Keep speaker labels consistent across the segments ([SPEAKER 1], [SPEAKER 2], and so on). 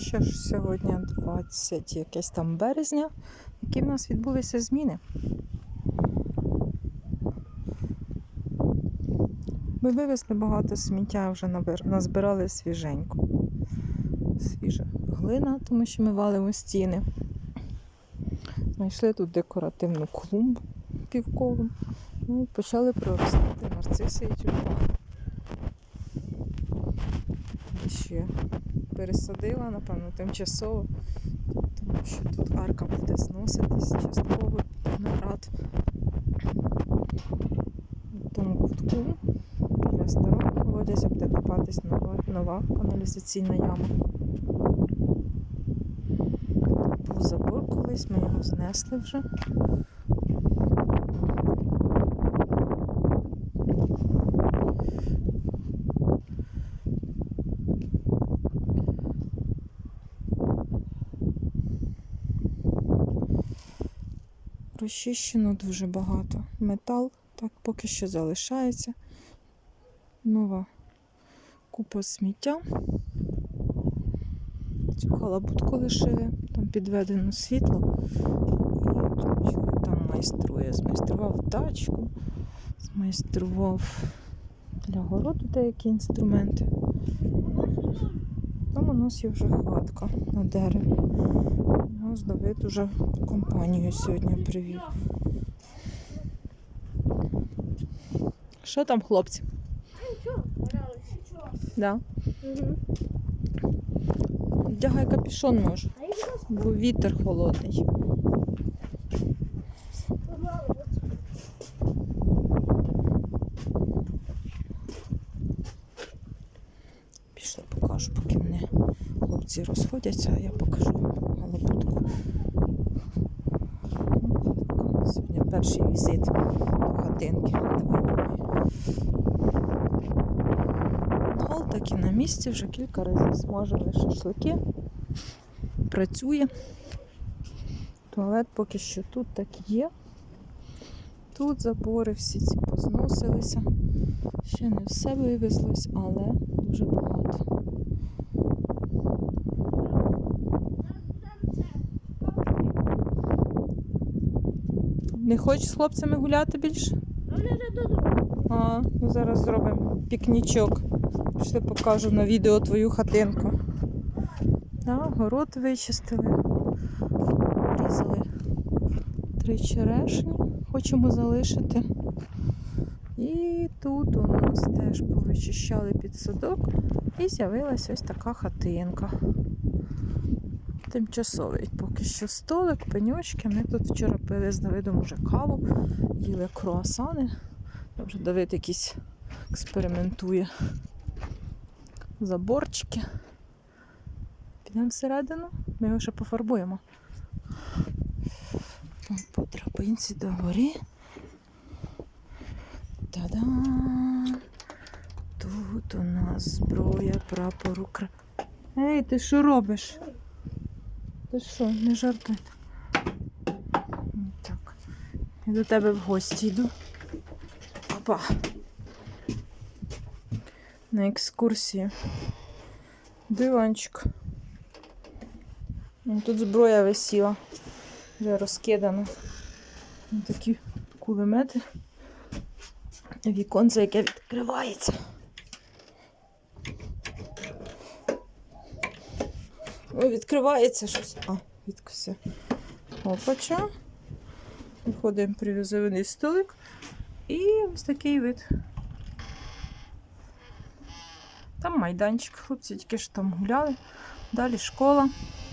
[SPEAKER 1] Що ж сьогодні 20 якесь там березня, які в нас відбулися зміни. Ми вивезли багато сміття, вже назбирали свіженько. Свіжа глина, тому що ми валимо стіни. Знайшли тут декоративну клумбу півколом. Ну і почали проростати нарциси і тюльпани. Ще пересадила, напевно, тимчасово, тому що тут арка буде зноситись частково нарад. В тому кутку біля старого колодязя буде копатись нова, нова каналізаційна яма. Був забор колись, ми його знесли вже. Розчищено дуже багато. Метал так поки що залишається. Нова купа сміття. Цю халабутку лишили, там підведено світло. І там майструє. Змайстрував тачку, змайстрував для городу деякі інструменти. Там у нас є вже хатка на дереві. Нас Давид уже компанію сьогодні привів. Що там, хлопці? Да.
[SPEAKER 2] Угу.
[SPEAKER 1] Вдягай капюшон може, бо вітер холодний. Пішли, покажу, поки вони хлопці розходяться, а я покажу галабутку. Так, Сьогодні перший візит до хатинки Давидової. Так і на місці, вже кілька разів смажили шашлики. Працює. Туалет поки що тут так є. Тут забори всі ці позносилися. Ще не все вивезлось, але дуже багато. Не хочеш з хлопцями гуляти більше?
[SPEAKER 2] А додому.
[SPEAKER 1] А, ну зараз зробимо пікнічок. Пішли покажу на відео твою хатинку. Да, город вичистили. Різали три черешні. Хочемо залишити. І тут у нас теж повичищали під садок і з'явилася ось така хатинка. Тимчасовий поки що столик, пеньочки. Ми тут вчора пили з Давидом уже каву, їли круасани. Вже Давид якийсь експериментує. Заборчики. Підемо всередину, ми його ще пофарбуємо. По драбинці до горі. Та-дам! Тут у нас зброя, прапор Укра... Ей, ти що робиш? Ти що, не жартуй. Так. Я до тебе в гості йду. Опа. На екскурсію. Диванчик. Тут зброя висіла. Вже розкидана. Такі кулемети. Віконце, яке відкривається. Відкривається щось. А, відкрився. Опача. Виходимо прив'язаний столик. І ось такий вид. Там майданчик, хлопці тільки що там гуляли. Далі школа,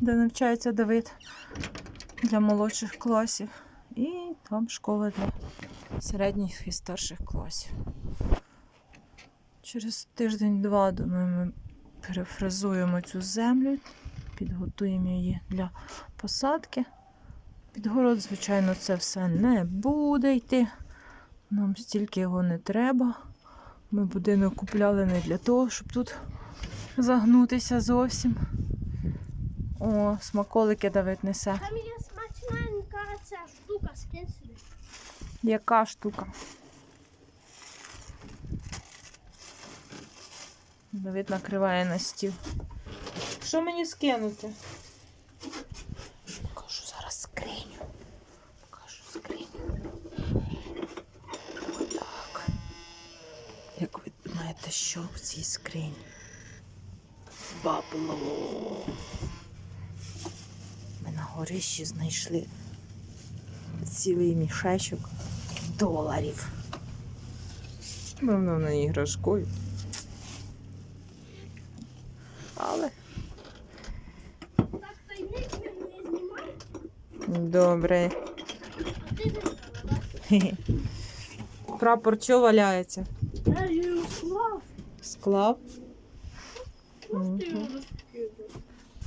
[SPEAKER 1] де навчається Давид для молодших класів. І там школа для середніх і старших класів. Через тиждень-два, думаю, ми перефразуємо цю землю, підготуємо її для посадки. Під город, звичайно, це все не буде йти. Нам стільки його не треба. Ми будинок купляли не для того, щоб тут загнутися зовсім. О, смаколики Давид несе.
[SPEAKER 2] Там є смачненька ця штука з кислою.
[SPEAKER 1] Яка штука? Давид накриває на стіл. Що мені скинути? Покажу зараз скриню. Покажу скриню. Так. Як ви думаєте, що в цій скрині? Бабло. Ми на горищі знайшли цілий мішечок доларів. Воно на іграшкою. Але
[SPEAKER 2] Так, тайник він не знімає,
[SPEAKER 1] добре. Прапор чого валяється?
[SPEAKER 2] Склав.
[SPEAKER 1] Склав?
[SPEAKER 2] Розкидав.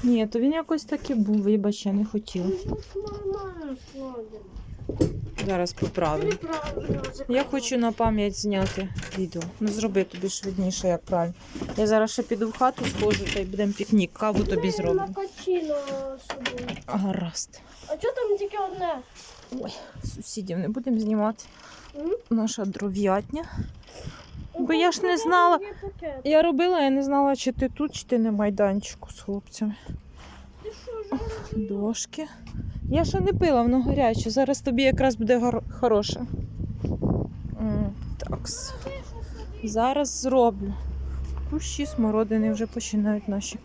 [SPEAKER 1] Ні, то він якось так і був, вибач, я не
[SPEAKER 2] складено.
[SPEAKER 1] Зараз поправлю. Я хочу на пам'ять зняти відео. Ну зроби тобі швидніше, як правильно. Я зараз ще піду в хату схожу та й будемо пікнік. Каву тобі зроблю. Гаразд.
[SPEAKER 2] Тільки одне?
[SPEAKER 1] Ой, сусідів не будемо знімати. Наша дров'ятня.
[SPEAKER 2] Ну,
[SPEAKER 1] Бо я ж не знала. Я робила, я не знала, чи ти тут, чи ти на майданчику з хлопцями. Дошки. Я ще не пила, воно гаряче. Зараз тобі якраз буде хороше. Такс. Зараз зроблю. Кущі смородини вже починають наші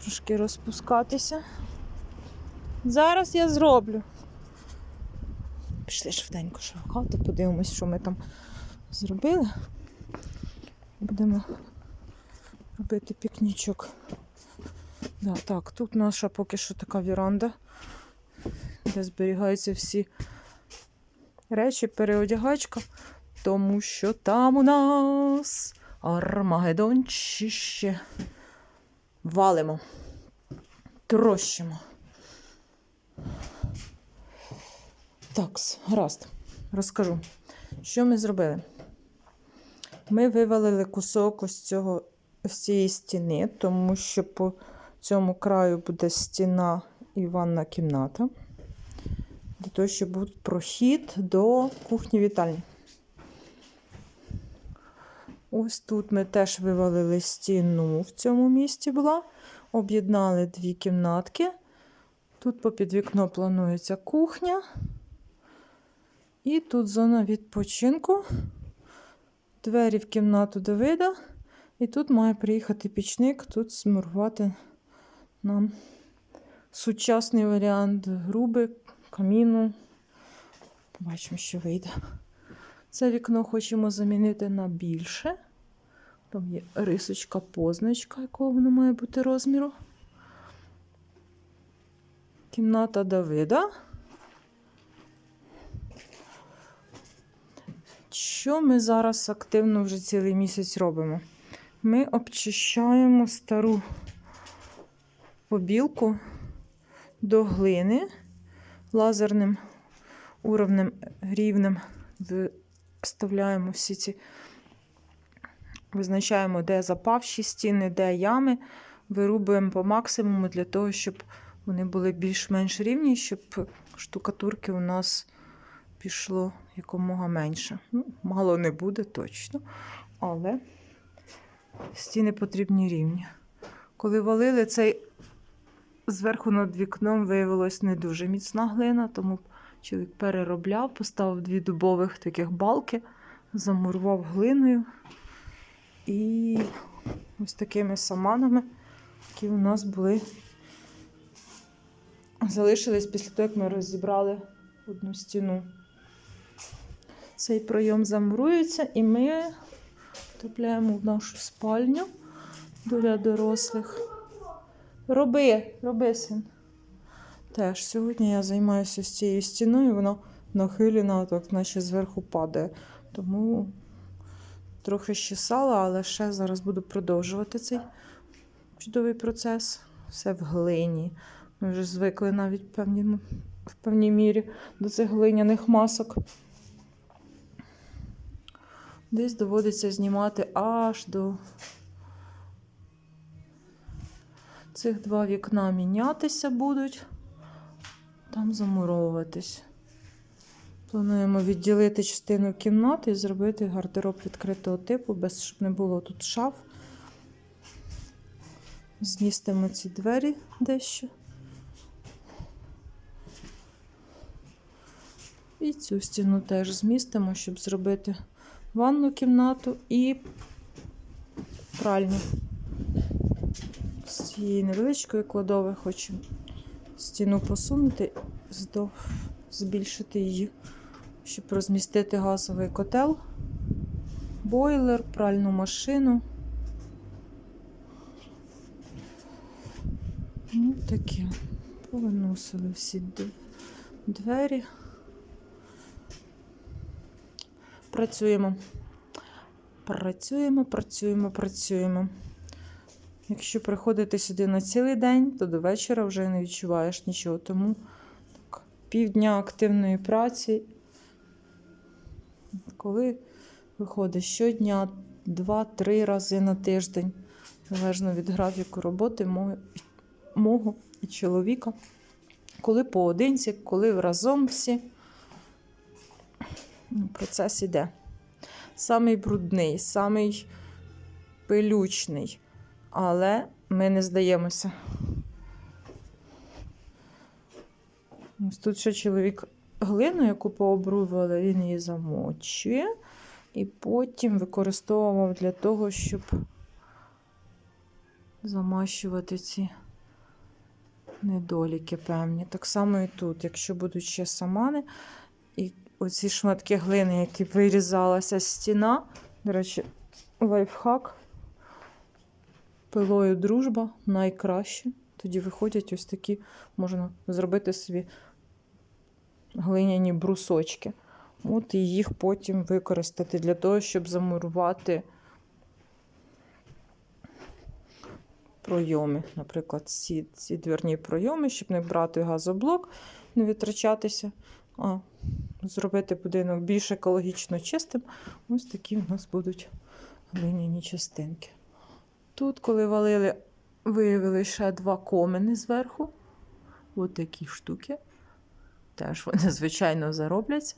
[SPEAKER 1] трошки розпускатися. Зараз я зроблю. Пішли швиденько в подивимось, що ми там зробили. Будемо робити пікнічок. Да, так, тут наша поки що така віранда, де зберігаються всі речі, переодягачка, тому що там у нас Армагеддончище. Валимо, трощимо. Так, гаразд, розкажу, що ми зробили. Ми вивалили кусок ось цього ось цієї стіни, тому що по цьому краю буде стіна і ванна кімната. Для того, щоб був прохід до кухні вітальні. Ось тут ми теж вивалили стіну в цьому місці була. Об'єднали дві кімнатки. Тут попід вікно планується кухня. І тут зона відпочинку. Двері в кімнату Давида. І тут має приїхати пічник, тут змурувати нам сучасний варіант груби, каміну. Побачимо, що вийде. Це вікно хочемо замінити на більше. Там є рисочка, позначка, якого воно має бути розміру. Кімната Давида. Що ми зараз активно вже цілий місяць робимо? Ми обчищаємо стару побілку до глини лазерним уровнем рівнем вставляємо всі ці, визначаємо, де запавші стіни, де ями, вирубуємо по максимуму для того, щоб вони були більш-менш рівні, щоб штукатурки у нас пішло якомога менше. Ну, мало не буде точно, але стіни потрібні рівні. Коли валили цей зверху над вікном виявилось не дуже міцна глина, тому чоловік переробляв, поставив дві дубових таких балки, замурував глиною. І ось такими саманами, які у нас були, залишились після того, як ми розібрали одну стіну. Цей пройом замурується, і ми втрапляємо в нашу спальню для дорослих. Роби, роби, син. Теж сьогодні я займаюся з цією стіною, вона нахилена, так наче зверху падає. Тому трохи щесала, але ще зараз буду продовжувати цей чудовий процес. Все в глині. Ми вже звикли навіть в певній, в певній мірі до цих глиняних масок. Десь доводиться знімати аж до цих два вікна мінятися будуть, там замуровуватись. Плануємо відділити частину кімнати і зробити гардероб відкритого типу, без щоб не було тут шаф. Змістимо ці двері дещо. І цю стіну теж змістимо, щоб зробити ванну кімнату і пральню. З цієї невеличкої кладови хочу стіну посунути, здов- збільшити її, щоб розмістити газовий котел, бойлер, пральну машину. Ну, таке. Повиносили всі двері. Працюємо. Працюємо, працюємо, працюємо. Якщо приходити сюди на цілий день, то до вечора вже не відчуваєш нічого. Тому так, півдня активної праці, коли виходить щодня, два-три рази на тиждень, залежно від графіку роботи мого, мого і чоловіка. Коли поодинці, коли разом всі. Процес іде. Самий брудний, самий пилючний. Але ми не здаємося. Ось тут ще чоловік глину, яку пообрували, він її замочує і потім використовував для того, щоб замащувати ці недоліки певні. Так само і тут, якщо будуть ще самани, і оці шматки глини, які вирізалася стіна, до речі, лайфхак. Пилою дружба найкраще. Тоді виходять ось такі, можна зробити собі глиняні брусочки. От і їх потім використати для того, щоб замурувати пройоми. Наприклад, ці, ці дверні пройоми, щоб не брати газоблок, не витрачатися, зробити будинок більш екологічно чистим. Ось такі у нас будуть глиняні частинки. Тут, коли валили, виявили ще два комини зверху. Ось такі штуки. Теж вони, звичайно, заробляться.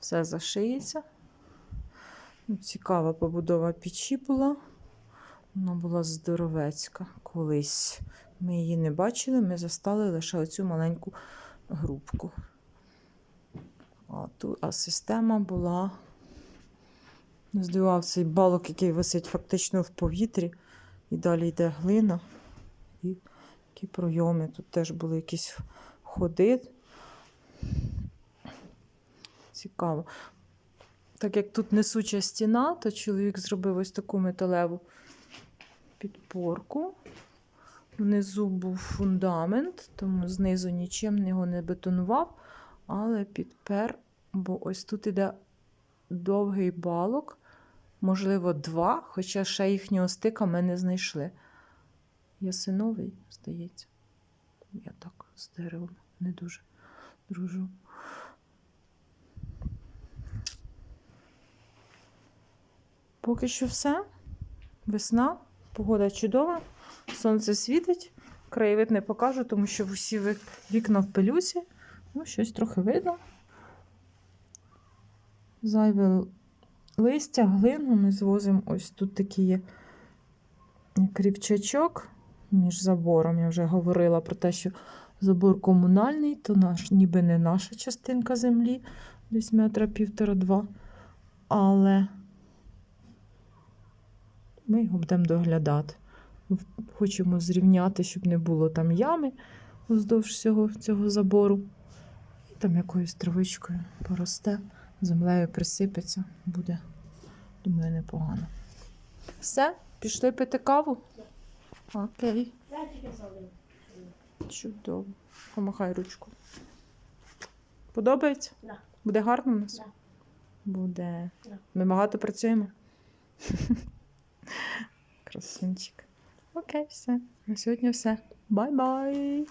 [SPEAKER 1] Все зашиється. Ну, Цікава побудова печі була. Вона була здоровецька колись. Ми її не бачили, ми застали лише оцю маленьку грубку. А, а система була. Здивував цей балок, який висить фактично в повітрі. І далі йде глина і такі пройоми. Тут теж були якісь ходи. Цікаво. Так як тут несуча стіна, то чоловік зробив ось таку металеву підпорку. Внизу був фундамент, тому знизу нічим його не бетонував, але підпер, бо ось тут іде довгий балок, можливо, два, хоча ще їхнього стика ми не знайшли. Ясиновий, здається. Я так з деревом не дуже дружу. Поки що все. Весна, погода чудова, сонце світить. Краєвид не покажу, тому що всі вікна в пилюці. Ну, щось трохи видно. Зайве листя, глину ми звозимо. Ось тут такий є як рівчачок між забором. Я вже говорила про те, що забор комунальний, то наш, ніби не наша частинка землі, десь метра півтора-два. Але ми його будемо доглядати. Хочемо зрівняти, щоб не було там ями вздовж цього, цього забору. Там якоюсь травичкою поросте, землею присипеться, буде, думаю, непогано. Все, пішли пити каву? Окей, чудово. Помахай ручку. Подобається?
[SPEAKER 2] Да.
[SPEAKER 1] Буде гарно у нас?
[SPEAKER 2] Да.
[SPEAKER 1] Буде.
[SPEAKER 2] Да.
[SPEAKER 1] Ми багато працюємо. Красунчик. Окей, все. На сьогодні все. Бай-бай.